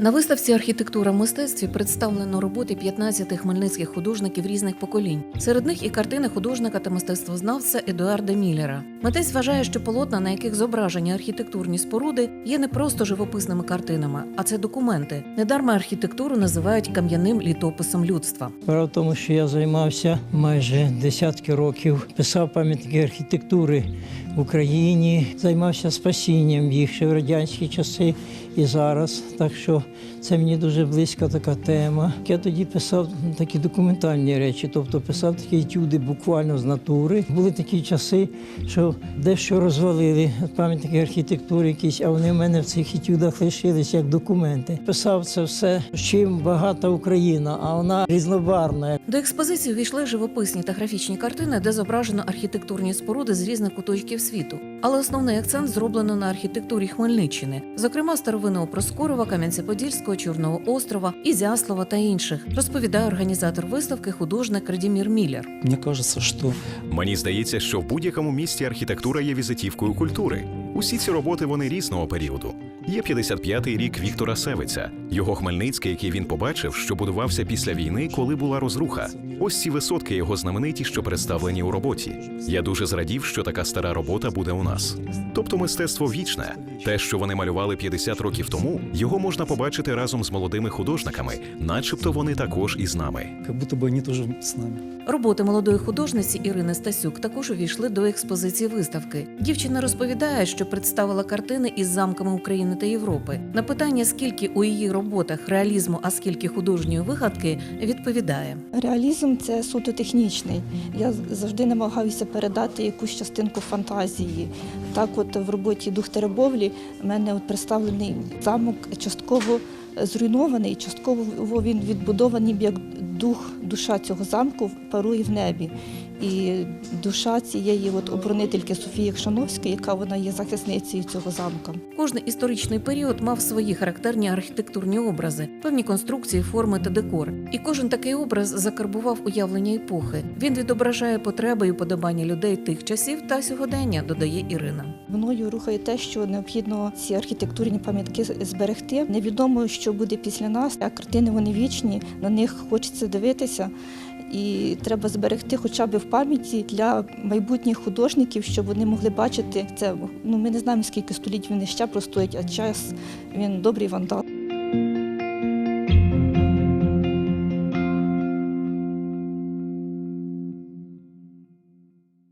На виставці архітектура в мистецтві представлено роботи 15 хмельницьких художників різних поколінь. Серед них і картини художника та мистецтвознавця Едуарда Міллера. Митець вважає, що полотна, на яких зображені архітектурні споруди, є не просто живописними картинами, а це документи. Недарма архітектуру називають кам'яним літописом людства. Справа в тому, що я займався майже десятки років, писав пам'ятники архітектури в Україні, займався спасінням їх ще в радянські часи і зараз. Так що це мені дуже близька така тема. Я тоді писав такі документальні речі, тобто писав такі етюди буквально з натури. Були такі часи, що дещо розвалили пам'ятники архітектури якісь, а вони в мене в цих етюдах лишились як документи. Писав це все, чим багата Україна, а вона різнобарна. До експозиції увійшли живописні та графічні картини, де зображено архітектурні споруди з різних куточків світу. Але основний акцент зроблено на архітектурі Хмельниччини, зокрема старовинного Проскурова, Кам'янця-Подільського, Чорного острова, Ізяслава та інших, розповідає організатор виставки художник Радімір Міллер. Мне кажеться, що Мені здається, що в будь-якому місті архітектура є візитівкою культури. Усі ці роботи вони різного періоду. Є 55-й рік Віктора Севиця, його Хмельницький, який він побачив, що будувався після війни, коли була розруха. Ось ці висотки його знамениті, що представлені у роботі. Я дуже зрадів, що така стара робота буде у нас. Тобто мистецтво вічне. Те, що вони малювали 50 років тому, його можна побачити разом з молодими художниками, начебто вони також із нами. будто бы они тоже с нами. Роботи молодої художниці Ірини Стасюк також увійшли до експозиції виставки. Дівчина розповідає, що представила картини із замками України та Європи. На питання, скільки у її роботах реалізму, а скільки художньої вигадки, відповідає. Реалізм це суто технічний. Я завжди намагаюся передати якусь частинку фантазії. Так, от в роботі Дух Теребовлі мене от представлений замок частково зруйнований, частково він відбудований як дух, душа цього замку парує в небі. І душа цієї от оборонительки Софії Кшановської, яка вона є захисницею цього замка. Кожний історичний період мав свої характерні архітектурні образи, певні конструкції, форми та декор. І кожен такий образ закарбував уявлення епохи. Він відображає потреби і уподобання людей тих часів та сьогодення, додає Ірина. Мною рухає те, що необхідно ці архітектурні пам'ятки зберегти. Невідомо, що буде після нас, а картини вони вічні, на них хочеться дивитися. І треба зберегти хоча б в пам'яті для майбутніх художників, щоб вони могли бачити це. Ну ми не знаємо, скільки століть вони ще простоять, а час він добрий вандал.